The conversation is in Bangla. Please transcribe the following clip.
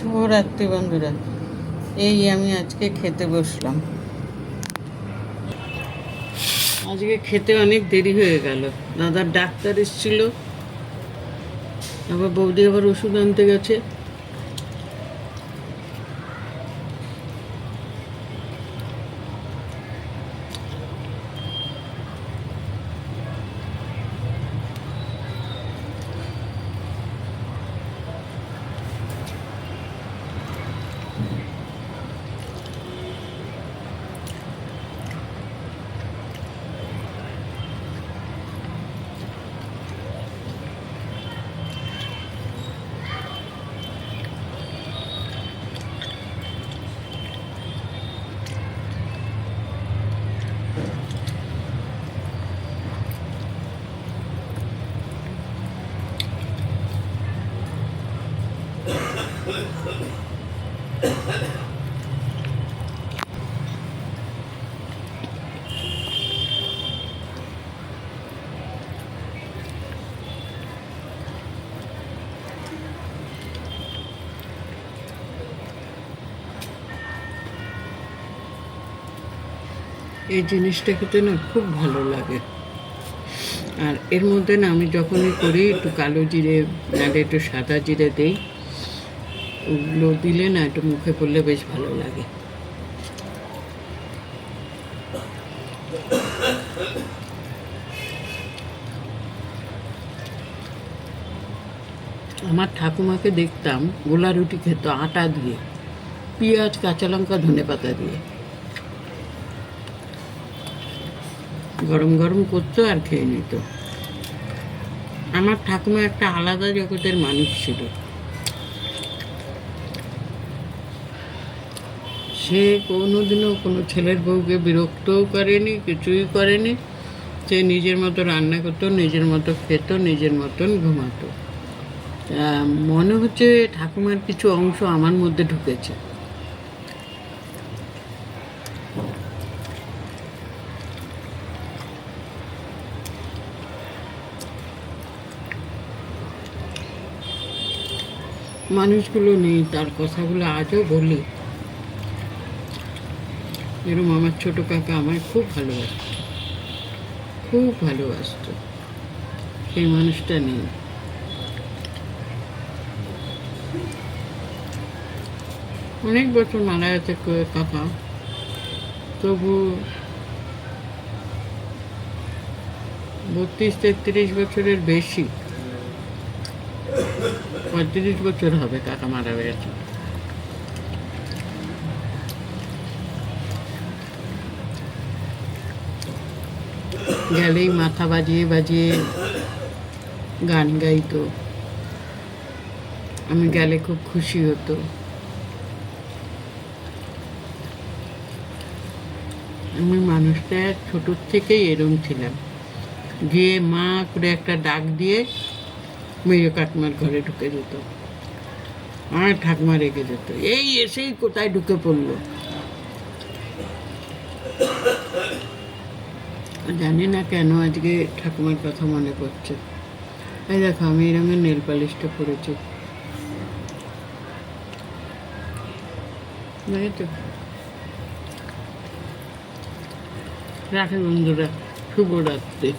শুভরাত্রি বন্ধুরা এই আমি আজকে খেতে বসলাম। আজকে খেতে অনেক দেরি হয়ে গেল। দাদার ডাক্তার এসেছিল। আবার বৌদি আবার ওষুধ আনতে গেছে। এই জিনিসটা খেতে না খুব ভালো লাগে। আর এর মধ্যে না আমি যখনই করি, একটু কালো জিরে, নাহলে একটু সাদা জিরে দিই। ওগুলো দিলে না একটু মুখে পড়লে বেশ ভালো লাগে। আমার ঠাকুমাকে দেখতাম গোলা রুটি খেত আটা দিয়ে, পেঁয়াজ, কাঁচা লঙ্কা, ধনে পাতা দিয়ে। গরম গরম করতো আর খেয়ে নিত। আমার ঠাকুমা একটা আলাদা জগতের মানুষ ছিল। সে কোনোদিনও কোনো ছেলের বউকে বিরক্তও করেনি, কিছুই করেনি। সে নিজের মতো রান্না করতো, নিজের মতো খেত, নিজের মতন ঘুমাতো। মনে হচ্ছে ঠাকুমার কিছু অংশ আমার মধ্যে ঢুকেছে। মানুষগুলো নেই, তার কথাগুলো আজও বলি। এরকম আমার ছোট কাকা আমায় খুব ভালোবাসত। খুব ভালোবাসত। সেই মানুষটা নেই। অনেক বছর মারা গেছে কাকা। তবু বত্রিশ, তেত্রিশ বছরের বেশি। পঁয়ত্রিশ বছর হবে কাকা মারা গেছে। গেলেই মাথা বাজিয়ে বাজিয়ে গান গাইতো। আমি গেলে খুব খুশি হতো। আমি মানুষটা ছোটোর থেকেই এরম ছিলাম। গিয়ে মা করে একটা ডাক দিয়ে মেয়ে কাকিমার ঘরে ঢুকে যেত। আর ঠাকুমা রেখে যেত। এই এসেই কোথায় ঢুকে পড়ল? জানি না কেন আজকে ঠাকুমার কথা মনে করছে এই দেখো, আমি এই রঙের নেল পালিশটা পরেছি। তো। রাখে বন্ধুরা, শুভরাত্রি।